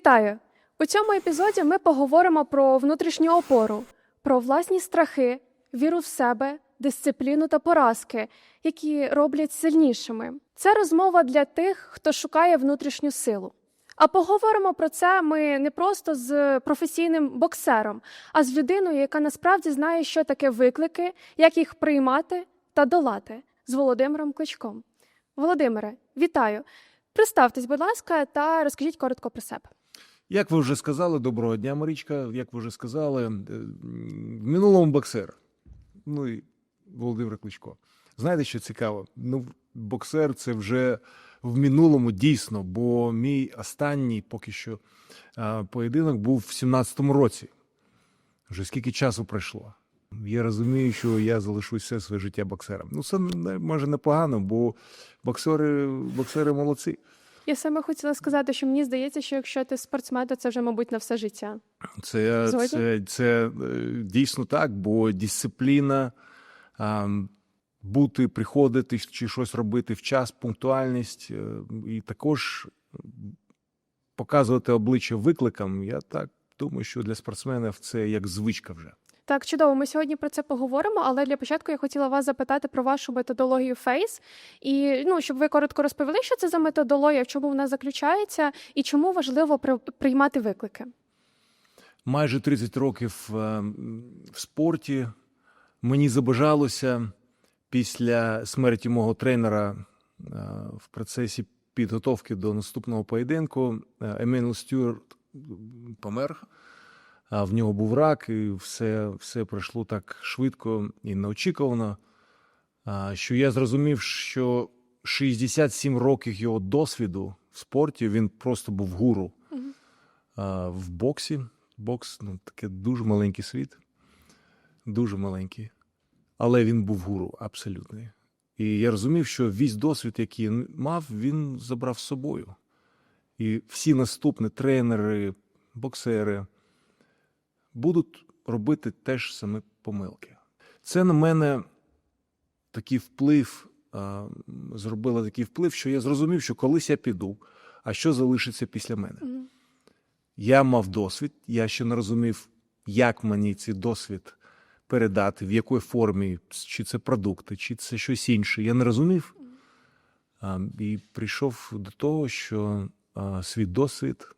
Вітаю! У цьому епізоді ми поговоримо про внутрішню опору, про власні страхи, віру в себе, дисципліну та поразки, які роблять сильнішими. Це розмова для тих, хто шукає внутрішню силу. А поговоримо про це ми не просто з професійним боксером, а з людиною, яка насправді знає, що таке виклики, як їх приймати та долати з Володимиром Кличком. Володимире, вітаю! Представтесь, будь ласка, та розкажіть коротко про себе. Як ви вже сказали, доброго дня, Марічка. Як ви вже сказали, е, в минулому боксер. Ну і Володимир Кличко. Знаєте, що цікаво? Ну, боксер це вже в минулому дійсно, бо мій останній поки що поєдинок був в 17-му році. Вже скільки часу пройшло. Я розумію, що я залишусь все своє життя боксером. Ну, це може непогано, бо боксери, боксери молодці. Я саме хотіла сказати, що мені здається, що якщо ти спортсмен, то це вже, мабуть, на все життя. Це, це, це е, дійсно так, бо дисципліна, бути, приходити чи щось робити в час, пунктуальність, е, і також показувати обличчя викликам. Я так думаю, що для спортсменів це як звичка вже. Так, чудово, ми сьогодні про це поговоримо, але для початку я хотіла вас запитати про вашу методологію FACE. І ну, щоб ви коротко розповіли, що це за методологія, в чому вона заключається, і чому важливо при- приймати виклики. майже 30 років е, в спорті. Мені забажалося після смерті мого тренера е, в процесі підготовки до наступного поєдинку. е, Стюарт помер. А В нього був рак, і все, все пройшло так швидко і неочікувано. Що я зрозумів, що 67 років його досвіду в спорті він просто був гуру в боксі. Бокс ну, таке дуже маленький світ, дуже маленький. Але він був гуру абсолютний. І я розумів, що весь досвід, який він мав, він забрав з собою. І всі наступні тренери, боксери будуть робити теж саме помилки. Це на мене такий вплив, а, зробило такий вплив, що я зрозумів, що колись я піду, а що залишиться після мене. Я мав досвід, я ще не розумів, як мені цей досвід передати, в якій формі, чи це продукти, чи це щось інше. Я не розумів. І прийшов до того, що свій досвід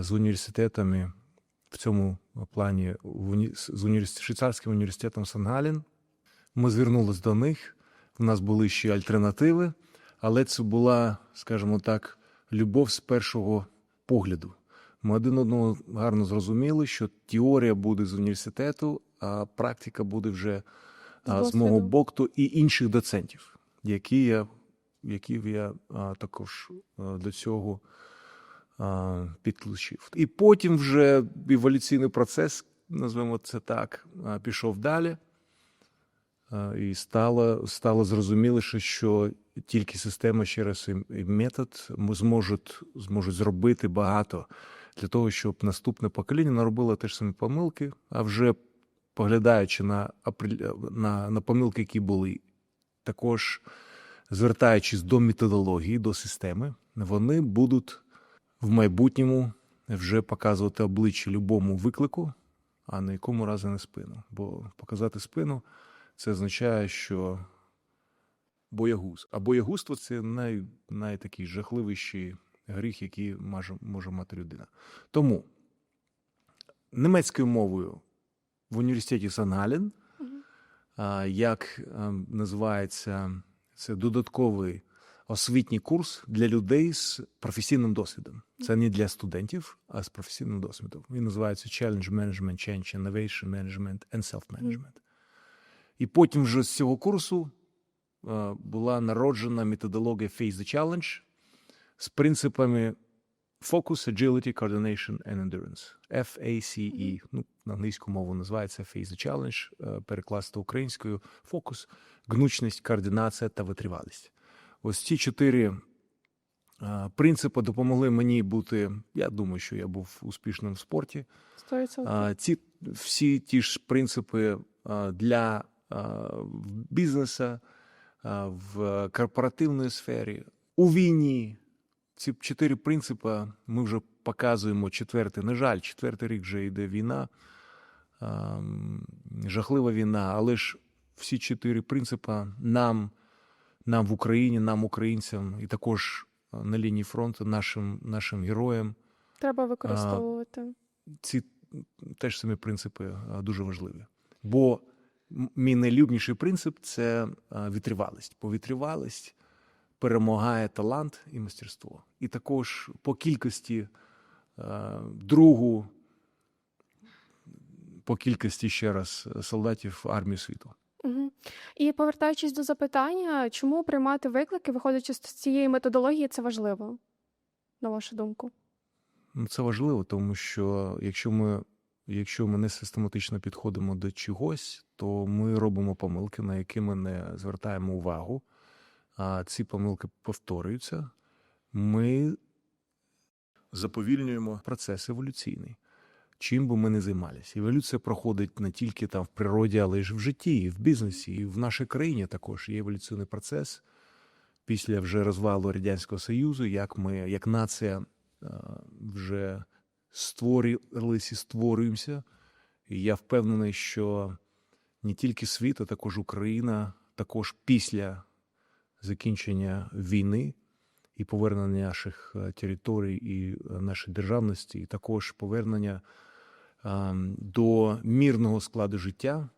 з університетами в цьому плані в уні- з університет, швейцарським університетом Сан-Галін. Ми звернулися до них. У нас були ще альтернативи, але це була, скажімо так, любов з першого погляду. Ми один одного гарно зрозуміли, що теорія буде з університету, а практика буде вже а, з мого боку і інших доцентів, які я, які я а, також а, до цього підключив. І потім вже еволюційний процес, назвемо це так, пішов далі. І стало, стало зрозуміліше, що тільки система раз і і метод зможуть, зможуть зробити багато для того, щоб наступне покоління не робило теж самі помилки, а вже поглядаючи на, на, на помилки, які були, також звертаючись до методології, до системи, вони будуть в майбутньому вже показувати обличчя любому виклику, а на якому разі не спину. Бо показати спину це означає, що боягуз. А боягузтво це най, найтакий жахливіший гріх, який може, може мати людина. Тому німецькою мовою в університеті Сан-Гален, як називається це додатковий освітній курс для людей з професійним досвідом. Це не для студентів, а з професійним досвідом. Він називається Challenge Management, Change Innovation Management and Self-Management. І потім вже з цього курсу е, була народжена методологія Face the Challenge з принципами Focus, Agility, Coordination and Endurance. FACE. Ну, на англійську мову називається Face the Challenge, е, перекласти українською фокус, гнучність, координація та витривалість. Ось ці чотири е, принципи допомогли мені бути. Я думаю, що я був успішним в спорті. 100%. Ці всі ті ж принципи для а, бізнесу, в корпоративній сфері, у війні. Ці чотири принципи ми вже показуємо четвертий, на жаль, четвертий рік вже йде війна, ем, жахлива війна, але ж всі чотири принципи нам, нам в Україні, нам, українцям, і також е, на лінії фронту, нашим, нашим героям. Треба використовувати. Ці теж самі принципи е, дуже важливі. Бо мій найлюбніший принцип це е, витривалість. Бо витривалість перемагає талант і мастерство. І також по кількості е, другу, по кількості ще раз солдатів армії світу. Угу. І повертаючись до запитання, чому приймати виклики, виходячи з цієї методології, це важливо, на вашу думку? Ну, Це важливо, тому що якщо ми, якщо ми не систематично підходимо до чогось, то ми робимо помилки, на які ми не звертаємо увагу. А ці помилки повторюються. Ми заповільнюємо процес еволюційний. Чим би ми не займалися. Еволюція проходить не тільки там в природі, але й в житті, і в бізнесі, і в нашій країні також є еволюційний процес. Після вже розвалу Радянського Союзу, як ми, як нація, е, вже створились і створюємося. І я впевнений, що не тільки світ, а також Україна, також після закінчення війни і повернення наших е, територій і е, нашої державності, і також повернення до мірного складу життя,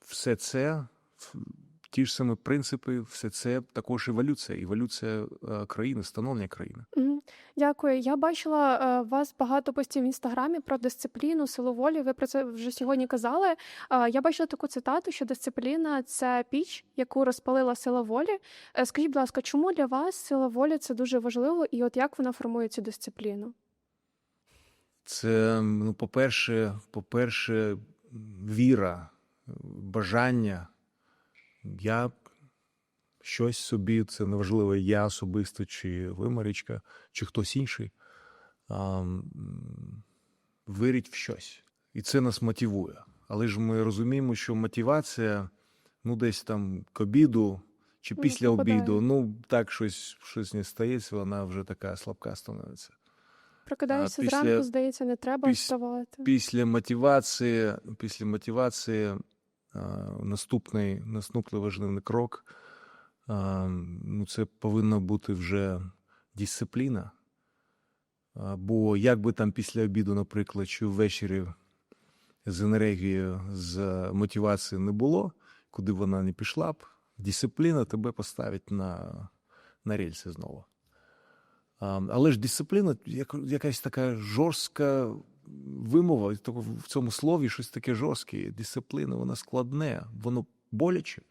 все це ті ж самі принципи, все це також еволюція, еволюція е, країни, становлення країни. Дякую. Я бачила е, вас багато постів в інстаграмі про дисципліну, силу волі. Ви про це вже сьогодні казали. Е, Я бачила таку цитату, що дисципліна це піч, яку розпалила сила волі. Скажіть, будь ласка, чому для вас сила волі це дуже важливо, і от як вона формує цю дисципліну? Це, ну, по-перше, по-перше, віра, бажання. Я щось собі, це неважливо, я особисто, чи ви, Марічка, чи хтось інший, а, вірить в щось. І це нас мотивує. Але ж ми розуміємо, що мотивація, ну, десь там к обіду чи Ну, після обіду, ну, так щось, щось не стається, вона вже така слабка становиться. Прокидаєшся після- зранку, здається, не треба піс- вставати. Після мотивації, після мотивації наступний, наступний важливий крок. Ну, це повинна бути вже дисципліна. Бо як би там після обіду, наприклад, чи ввечері з енергією, з мотивацією не було, куди б вона не пішла б, дисципліна тебе поставить на, на рельси знову. А, Але ж дисципліна якась така жорстка вимова в цьому слові щось таке жорстке. Дисципліна, вона складне, воно боляче.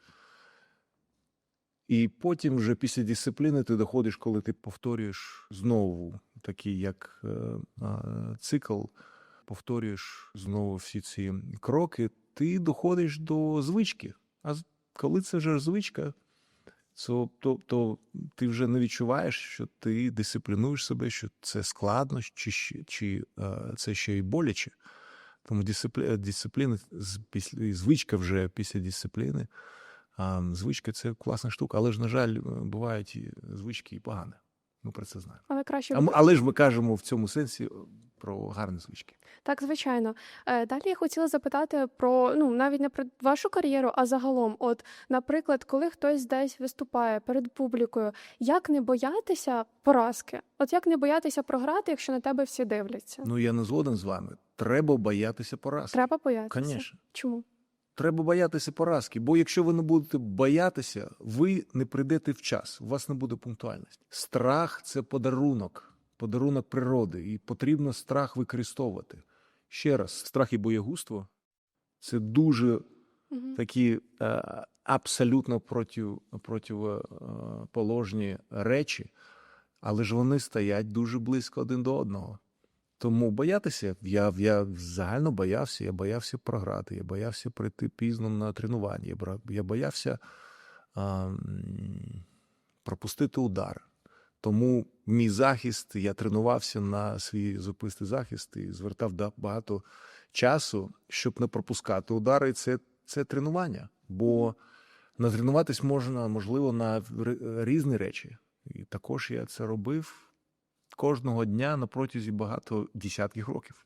І потім, вже після дисципліни, ти доходиш, коли ти повторюєш знову такий, як е, цикл, повторюєш знову всі ці кроки, ти доходиш до звички. А коли це вже звичка, то, то, то ти вже не відчуваєш, що ти дисциплінуєш себе, що це складно, чи, чи е, це ще й боляче. Тому дисципліна, дисципліна після, і звичка вже після дисципліни. Звичка це класна штука, але ж, на жаль, е, бувають звички і погані. Ми про це знаємо. Але краще А але ж ми кажемо в цьому сенсі е, про гарні звички. Так, звичайно. Е, Далі я хотіла запитати про ну навіть не про вашу кар'єру, а загалом. От, наприклад, коли хтось десь виступає перед публікою, як не боятися поразки? От як не боятися програти, якщо на тебе всі дивляться? Ну я не згоден з вами. Треба боятися поразки. Треба боятися. Звісно. Чому? Треба боятися поразки, бо якщо ви не будете боятися, ви не прийдете в час, у вас не буде пунктуальності. Страх це подарунок, подарунок природи, і потрібно страх використовувати. Ще раз, страх і боягузтво це дуже Угу. такі е, абсолютно противоположні речі, але ж вони стоять дуже близько один до одного. Тому боятися, я, я загально боявся, я боявся програти, я боявся прийти пізно на тренування, я, я боявся а, пропустити удар. Тому мій захист, я тренувався на свій зупистий захист і звертав багато часу, щоб не пропускати удари. І це, це тренування. Бо натренуватись можна, можливо, на різні речі. І також я це робив. Кожного дня на протязі багато десятків років.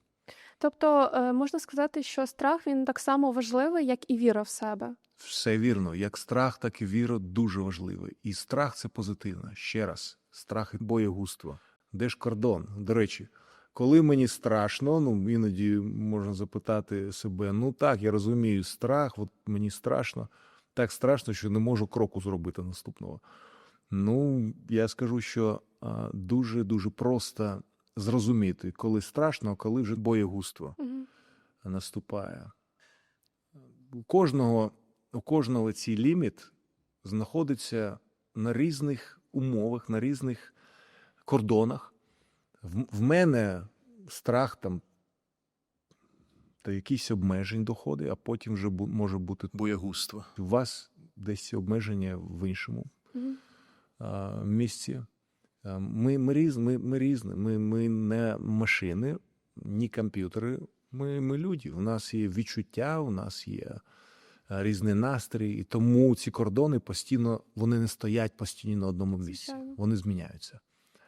Тобто е, можна сказати, що страх він так само важливий, як і віра в себе. Все вірно, як страх, так і віра дуже важливі. І страх це позитивно. Ще раз, страх і боєгузтво. Де ж кордон? До речі, коли мені страшно, ну іноді можна запитати себе: ну так, я розумію, страх, от мені страшно, так страшно, що не можу кроку зробити наступного. Ну, я скажу, що а, дуже дуже просто зрозуміти, коли страшно, а коли вже боєгузтво Угу. наступає. У кожного, у кожного цей ліміт знаходиться на різних умовах, на різних кордонах. В, в мене страх там до якісь обмежень доходить, а потім вже бу- може бути боягузтво. У вас десь обмеження в іншому Угу. А, місці. Ми, ми, різ, ми, ми різні. Ми, ми не машини, ні комп'ютери. Ми, ми люди. У нас є відчуття, у нас є а, різні настрій, і тому ці кордони постійно вони не стоять постійно на одному місці. Вони зміняються.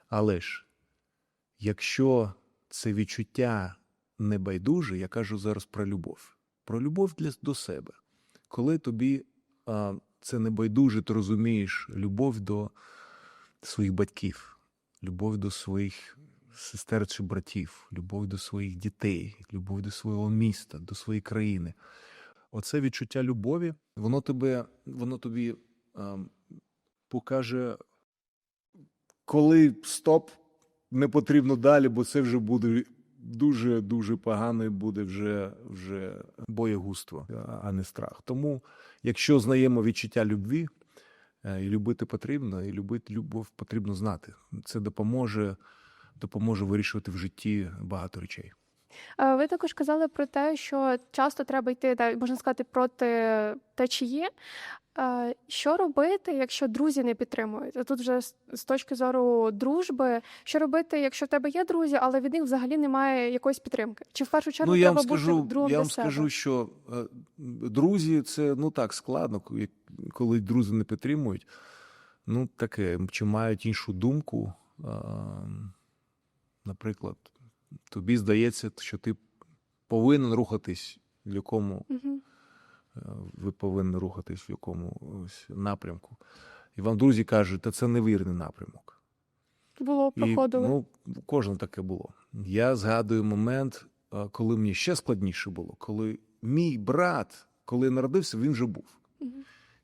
Але ж, якщо це відчуття не байдуже, я кажу зараз про любов. Про любов для, до себе. Коли тобі а, це не байдуже, ти розумієш любов до своїх батьків, любов до своїх сестер чи братів, любов до своїх дітей, любов до свого міста, до своєї країни. Оце відчуття любові, воно тебе, воно тобі а, покаже, коли стоп, не потрібно далі, бо це вже буде дуже дуже поганий буде вже, вже боєгузтво, а- не страх. Тому, якщо знаємо відчуття любві, е, і любити потрібно, і любити любов потрібно знати. Це допоможе, допоможе вирішувати в житті багато речей. Е, Ви також казали про те, що часто треба йти, можна сказати, проти течії. Е, Що робити, якщо друзі не підтримують? А Тут вже з- точки зору дружби, що робити, якщо в тебе є друзі, але від них взагалі немає якоїсь підтримки? Чи в першу чергу Ну, я треба вам скажу, бути другом я вам себе? скажу, що е, друзі, це ну так складно, коли- друзі не підтримують. Ну, таке, чи мають іншу думку. Наприклад, тобі здається, що ти повинен рухатись в якому е, ви повинні рухатись в якомусь напрямку. І вам друзі кажуть, та це невірний напрямок. Було, І, ну, кожен таке було. Я згадую момент, коли мені ще складніше було, коли мій брат, коли народився, він вже був.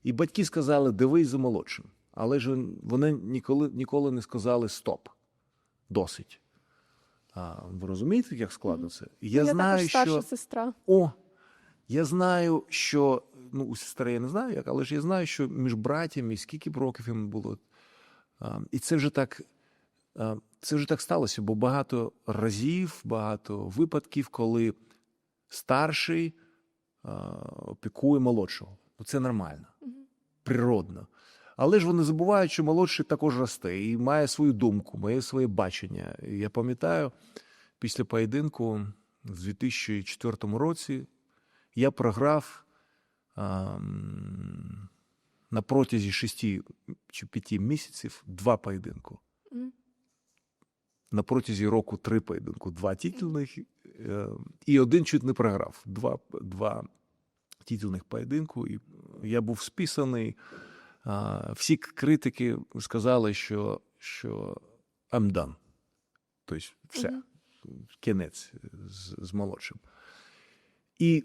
І батьки сказали, дивись за молодшим. Але ж вони ніколи, ніколи не сказали стоп, досить. А, ви розумієте, як складно це? І Я, я знаю, також старша що сестра. о, я знаю, що ну, у сестри я не знаю, як, але ж я знаю, що між братями скільки б років їм було. А, і це вже так. Це вже так сталося, бо багато разів, багато випадків, коли старший опікує молодшого. Ну, Це нормально, природно. Але ж вони забувають, що молодший також росте і має свою думку, має своє бачення. І я пам'ятаю, після поєдинку в 2004 році я програв а, на протязі шести чи п'яти місяців два поєдинку. Мгм. На протязі року три поєдинку, два титульних е, і один чуть не програв. Два, два титульних поєдинку. І я був списаний. Всі критики сказали, що, що I'm done. Тобто, все, Мгм. кінець з, з молодшим. І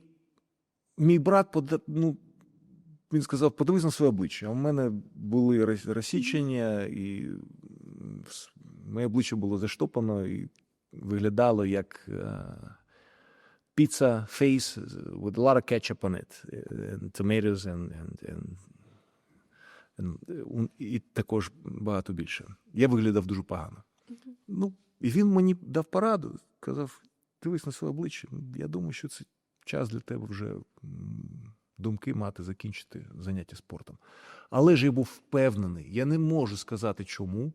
мій брат ну, він сказав: подивись на своє обличчя. А у мене були розсічення, і моє обличчя було заштопано і виглядало як е, pizza face with a lot of ketchup on it, and tomatoes and, and, and, і також багато більше. Я виглядав дуже погано. Ну, і він мені дав пораду, казав: дивись на своє обличчя. Я думаю, що це час для тебе вже думки мати закінчити заняття спортом. Але ж я був впевнений, я не можу сказати чому.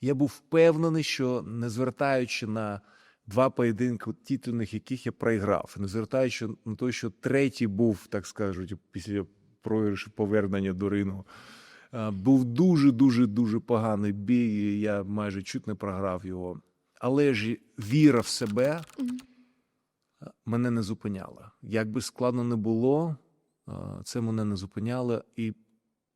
Я був впевнений, що не звертаючи на два поєдинки, титульних яких я проіграв, не звертаючи на те, що третій був, так скажуть, після програшу повернення до рингу, Е, Був дуже, дуже, дуже поганий бій. і Я майже чуть не програв його. Але ж віра в себе е, мене не зупиняла. Як би складно не було, е, це мене не зупиняло. І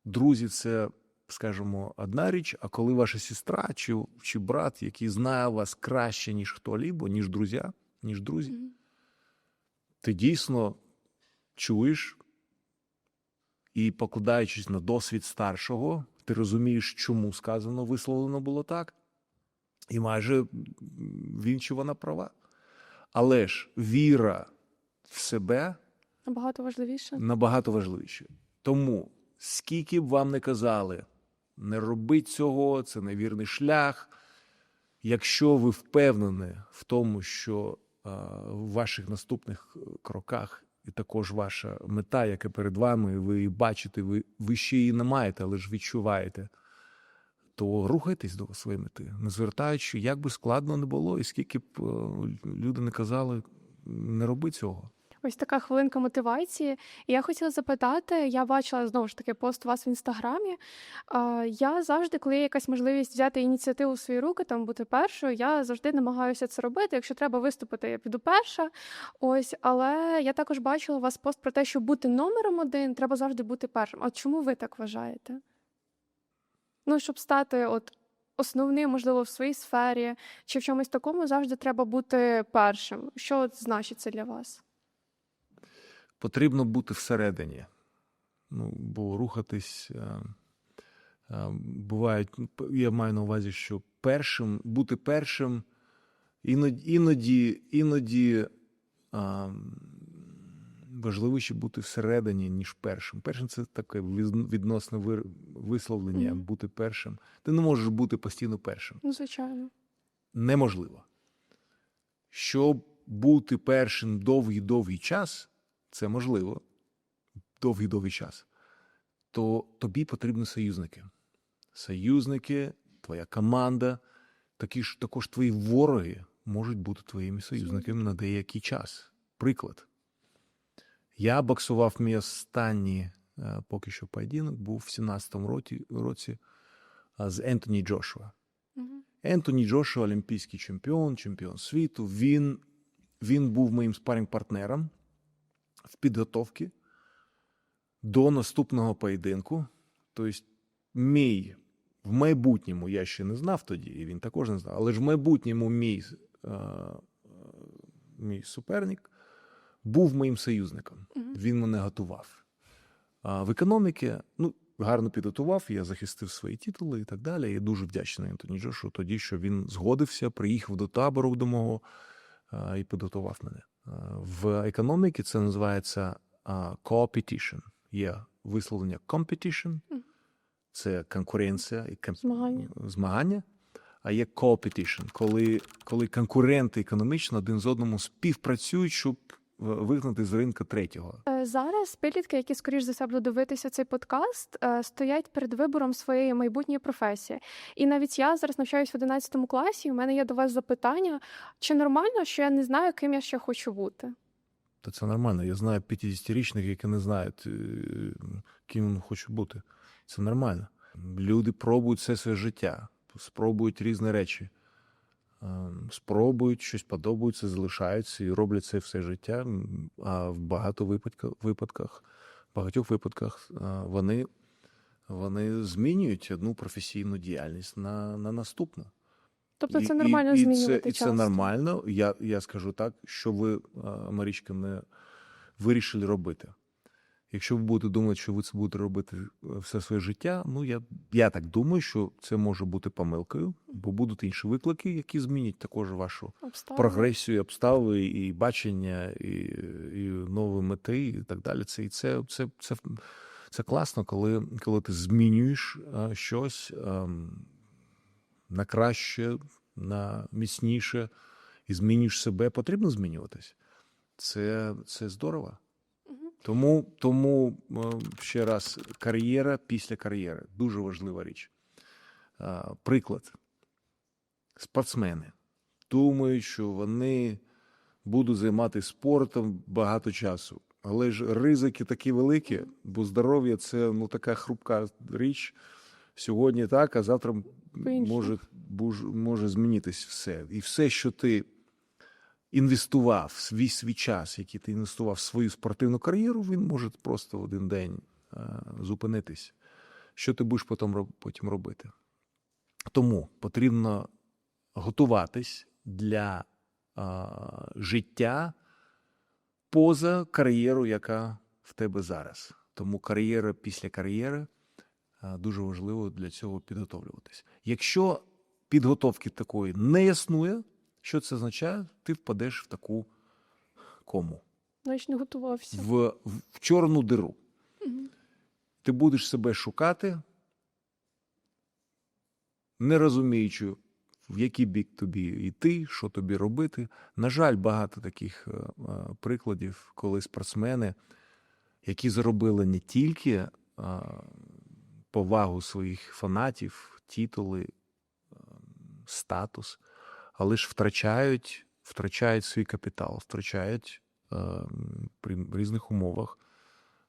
друзі, це, скажімо, одна річ. А коли ваша сестра чи, чи брат, який знає вас краще, ніж хто-лібо, ніж друзі, ніж друзі, ти дійсно чуєш і, покладаючись на досвід старшого, ти розумієш, чому сказано, висловлено було так, і майже він чи вона права. Але ж віра в себе Набагато важливіше. набагато важливіше. Тому, скільки б вам не казали, не робіть цього, це невірний шлях. Якщо ви впевнені в тому, що в ваших наступних е, кроках і також ваша мета, яка перед вами, ви її бачите, ви, ви ще її не маєте, але ж відчуваєте, то рухайтесь до своєї мети, не звертаючи, як би складно не було, і скільки б е, люди не казали, не роби цього. Ось така хвилинка мотивації. І я хотіла запитати: я бачила знову ж таки пост у вас в інстаграмі. Я завжди, коли є якась можливість взяти ініціативу в свої руки, там бути першою, я завжди намагаюся це робити. Якщо треба виступити, я піду перша. Ось, але я також бачила у вас пост про те, що бути номером один, треба завжди бути першим. А чому ви так вважаєте? Ну, щоб стати от основним, можливо, в своїй сфері чи в чомусь такому, завжди треба бути першим. Що от значить це для вас? Потрібно бути всередині. Ну, бо рухатись. е, е, Бувають, ну, я маю на увазі, що першим, бути першим іноді, іноді, іноді а, важливіше бути всередині, ніж першим. Першим це таке відносне висловлення, Мгм. бути першим. Ти не можеш бути постійно першим Ну, звичайно. неможливо. Щоб бути першим довгий-довгий час, це можливо, довгий-довгий час, то тобі потрібні союзники. Союзники, твоя команда, такі ж також твої вороги можуть бути твоїми союзниками на деякий час. Приклад. Я боксував мій останній е, поки що поєдинок, був в 17-му році, році з Ентоні Джошуа. Ентоні Джошуа, олімпійський чемпіон, чемпіон світу. Він, він був моїм спарінг-партнером в підготовці до наступного поєдинку. Тобто, мій в майбутньому я ще не знав тоді, і він також не знав, але ж в майбутньому мій, е, е, мій суперник був моїм союзником. Він мене готував. А в економіки, ну, гарно підготував, я захистив свої титули і так далі. Я дуже вдячний Антоні Джошу тоді, що він згодився, приїхав до табору до мого а, і підготував мене. В економіці це називається а, competition. Є висловлення competition, це конкуренція і комп... Змагання. змагання. А є competition, коли, коли конкуренти економічно один з одному співпрацюють, щоб вигнати з ринку третього. Е, Зараз підлітки, які скоріш за себе будуть дивитися цей подкаст, е, стоять перед вибором своєї майбутньої професії. І навіть я зараз навчаюсь в 11 класі. і У мене є до вас запитання: чи нормально, що я не знаю, ким я ще хочу бути? Та це нормально. Я знаю 50-річних, які не знають, е, ким хочуть бути. Це нормально. Люди пробують все своє життя, спробують різні речі. Е, Спробують, щось подобається, залишаються і роблять це все життя. А в багато випадках, випадках, багатьох випадках е, вони, вони змінюють одну професійну діяльність на, на наступну. Тобто це нормально і, змінювати це, і це нормально. Я, я скажу так, що ви, а, Марічка, не вирішили робити. Якщо ви будете думати, що ви це будете робити е, все своє життя, ну я, я так думаю, що це може бути помилкою, бо будуть інші виклики, які змінять також вашу Обставини. прогресію, обстави і бачення, і, і нові мети, і так далі. Це і це, це, це, це класно, коли, коли ти змінюєш а, щось ем, на краще, на міцніше, і змінюєш себе. Потрібно змінюватись. Це, це здорово. Тому, тому е, ще раз, кар'єра після кар'єри дуже важлива річ. Приклад. Спортсмени думають, що вони будуть займатися спортом багато часу. Але ж ризики такі великі, бо здоров'я це ну, така хрупка річ. Сьогодні так, а завтра може, може змінитись все. І все, що ти інвестував, свій свій час, який ти інвестував в свою спортивну кар'єру, він може просто в один день е, зупинитись. Що ти будеш потім, потім робити? Тому потрібно готуватись для е, життя поза кар'єру, яка в тебе зараз. Тому кар'єра після кар'єри е, дуже важливо для цього підготовлюватись. Якщо підготовки такої не існує, що це означає? Ти впадеш в таку кому, Значить, не готувався. в, в, в чорну диру. Мгм. Ти будеш себе шукати, не розуміючи, в який бік тобі йти, що тобі робити. На жаль, багато таких е, е, прикладів, коли спортсмени, які заробили не тільки е, повагу своїх фанатів, титули, статус, але ж втрачають, втрачають свій капітал, втрачають е, при різних умовах.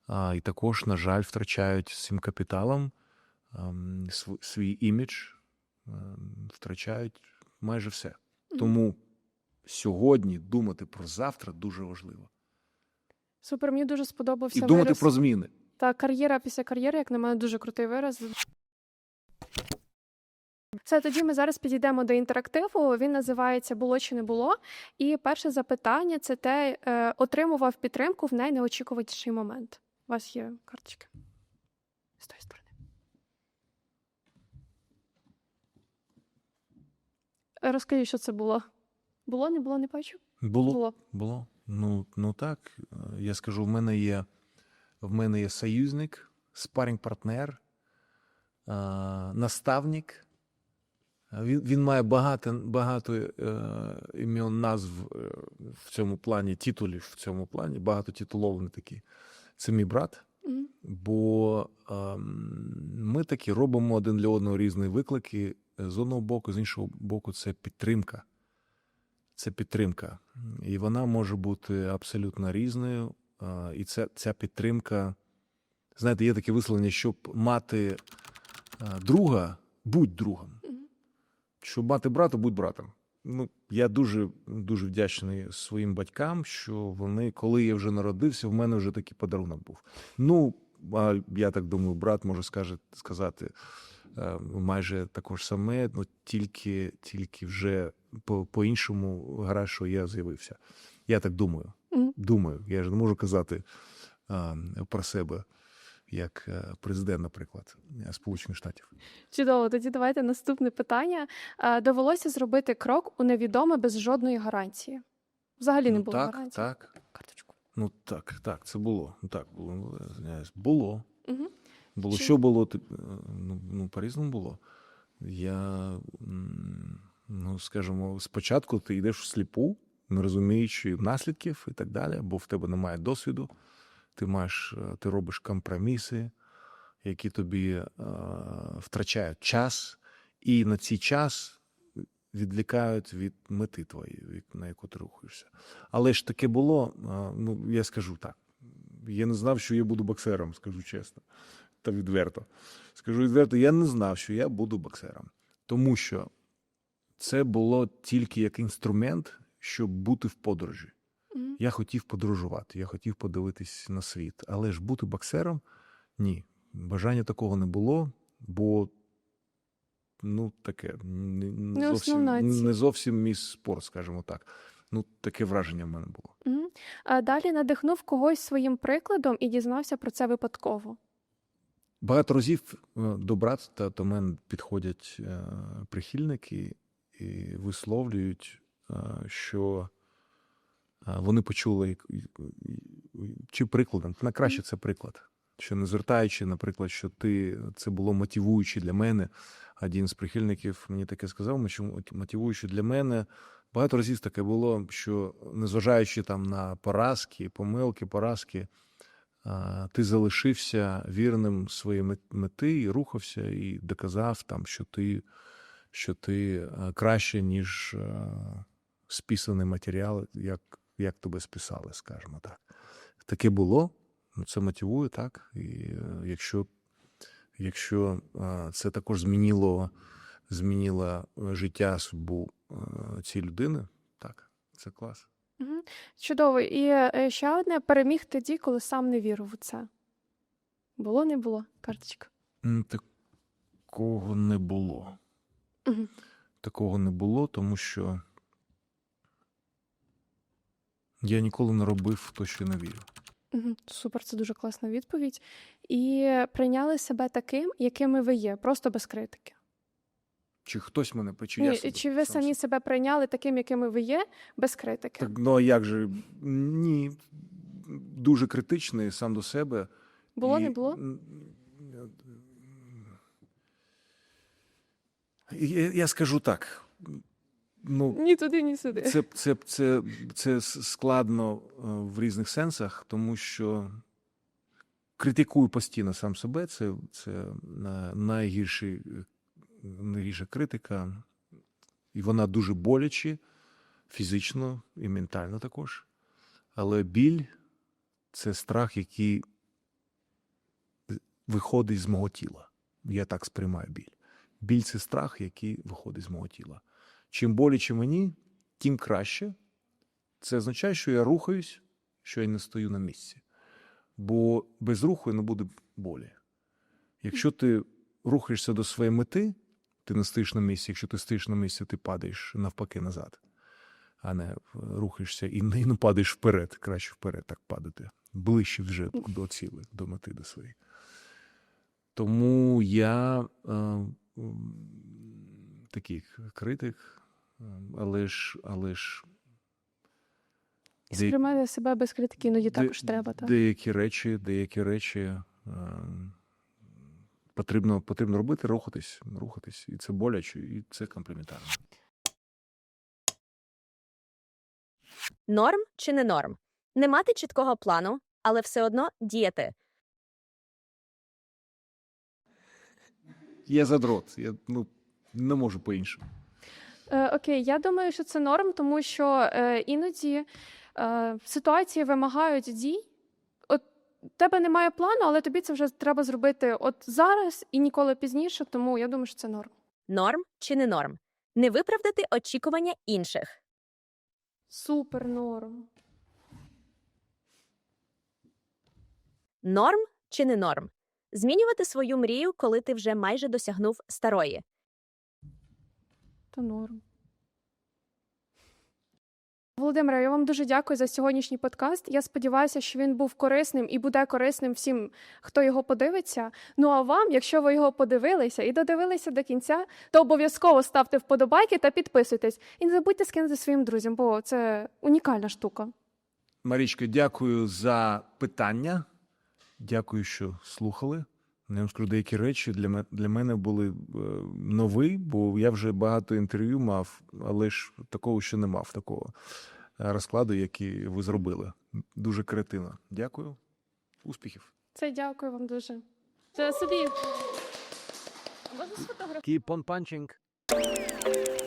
А, і також, на жаль, втрачають з цим капіталом ем, свій імідж, ем, втрачають майже все. Тому сьогодні думати про завтра дуже важливо. Супер, мені дуже сподобався І думати вираз. про зміни. Та кар'єра після кар'єри, як на мене, дуже крутий вираз. Це тоді ми зараз підійдемо до інтерактиву. Він називається Було чи не було. І перше запитання це те, е, отримував підтримку в найнеочікуваніший момент. У вас є карточки з тої сторони. Розкажіть, що це було. Було, не було, не бачу? Було. Було. Було. Ну, ну так. Я скажу, в мене є, в мене є союзник, спарінг-партнер, е, наставник. Е, Він, він має багато, багато е, імен назв е, в цьому плані, титулів в цьому плані, багато титулований такий. Це мій брат. Бо ем, ми такі робимо один для одного різні виклики. З одного боку, з іншого боку, це підтримка. Це підтримка. І вона може бути абсолютно різною. А, І ця, ця підтримка, знаєте, є таке висловлення, щоб мати а, друга, будь другом. Щоб мати брата, будь братом. Ну, я дуже, дуже вдячний своїм батькам, що вони, коли я вже народився, в мене вже такий подарунок був. Ну, а я так думаю, брат може скаже, сказати е, майже також саме, ну тільки, тільки вже по, по-іншому гра, що я з'явився. Я так думаю. Мгм. Думаю, я ж не можу казати а, про себе як е, президент, наприклад, е, Сполучених Штатів. Чудово, тоді давайте наступне питання. Е, Довелося зробити крок у невідоме без жодної гарантії. Взагалі не Ну, було так, гарантії. так. Карточку. Ну так, так, це було. Ну, Так, було. ну. Було. Угу. Було. Чи- Що було? Ну, ну по-різному було. Я, ну, скажімо, спочатку ти йдеш всліпу, не розуміючи наслідків і так далі, бо в тебе немає досвіду. Ти маєш, е, ти робиш компроміси, які тобі е, втрачають час, і на цей час відлікають від мети твоєї, на яку ти рухаєшся. Але ж таке було, а, ну я скажу так. Я не знав, що я буду боксером, скажу чесно та відверто. Скажу відверто, я не знав, що я буду боксером, тому що це було тільки як інструмент, щоб бути в подорожі. Угу. Я хотів подорожувати, я хотів подивитись на світ. Але ж бути боксером ні. Бажання такого не було, бо ну таке не, не зовсім, не зовсім мій спорт, скажімо так. Ну, таке враження в мене було. Угу. А далі надихнув когось своїм прикладом і дізнався про це випадково. Багато разів е, до брата до мене підходять е, прихильники і висловлюють, е, що вони почули чи прикладом, на краще це приклад. Що не звертаючи, наприклад, що ти це було мотивуюче для мене. Один з прихильників мені таке сказав, що мотивуюче для мене. Багато разів таке було, що незважаючи там на поразки, помилки, поразки, ти залишився вірним своїй мети і рухався, і доказав там, що ти, що ти краще, ніж списаний матеріал, як, як тебе списали, скажімо так. таке було, ну, це мотивує, так. І е, якщо, якщо е, це також змінило, змінило е, життя, судьбу цієї людини, так, це клас. Чудово. І ще одне переміг тоді, коли сам не вірив у це. Було, не було, карточка. Такого не було. Мгм. Такого не було, тому що я ніколи не робив то, що не вірю. Супер, це дуже класна відповідь. І прийняли себе таким, якими ви є, просто без критики. Чи хтось мене чи я Ні, себе чи ви сам самі себе прийняли таким, якими ви є, без критики? Так, ну а як же? Ні. Дуже критичний сам до себе. Було, І, не було? Я, я скажу так. Ну, Ні туди, ні сюди. це, це, це, це складно е, в різних сенсах, тому що критикую постійно сам себе. Це, це на- найгірший, е, найгірша критика, і вона дуже боляче фізично і ментально також. Але біль це страх, який виходить з мого тіла. Я так сприймаю біль. Біль це страх, який виходить з мого тіла. Чим боляче мені, тим краще. Це означає, що я рухаюсь, що я не стою на місці. Бо без руху не буде болі. Якщо ти рухаєшся до своєї мети, ти не стоїш на місці. Якщо ти стоїш на місці, ти падаєш навпаки назад, а не е, рухаєшся і не, падаєш вперед. Краще вперед так падати. Ближче вже до цілі, до мети до своєї. Тому я е, м, такий критик, е, але ж, але ж сприймати себе без критики іноді де- також треба. Так? Деякі речі, деякі речі е, потрібно, потрібно робити, рухатись, рухатись. І це боляче, і це комплементарно. Норм чи не норм? Не мати чіткого плану, але все одно діяти. Я задрот, я ну, не можу по-іншому. Е, окей, я думаю, що це норм, тому що е, іноді е, ситуації вимагають дій. От тебе немає плану, але тобі це вже треба зробити от зараз і ніколи пізніше, тому я думаю, що це норм. Норм чи не норм? Не виправдати очікування інших. Супер норм. Норм чи не норм? Змінювати свою мрію, коли ти вже майже досягнув старої. Та норм. Володимире, я вам дуже дякую за сьогоднішній подкаст. Я сподіваюся, що він був корисним і буде корисним всім, хто його подивиться. Ну а вам, якщо ви його подивилися і додивилися до кінця, то обов'язково ставте вподобайки та підписуйтесь. І не забудьте скинути своїм друзям, бо це унікальна штука. Марічка, дякую за питання. Дякую, що слухали. Я вам скажу, деякі речі для мене, для мене були е, нові, бо я вже багато інтерв'ю мав, але ж такого ще не мав, такого е, розкладу, який ви зробили. Дуже креативно. Дякую. Успіхів. Це дякую вам дуже. Це собі. Можна сфотографувати? Keep on punching.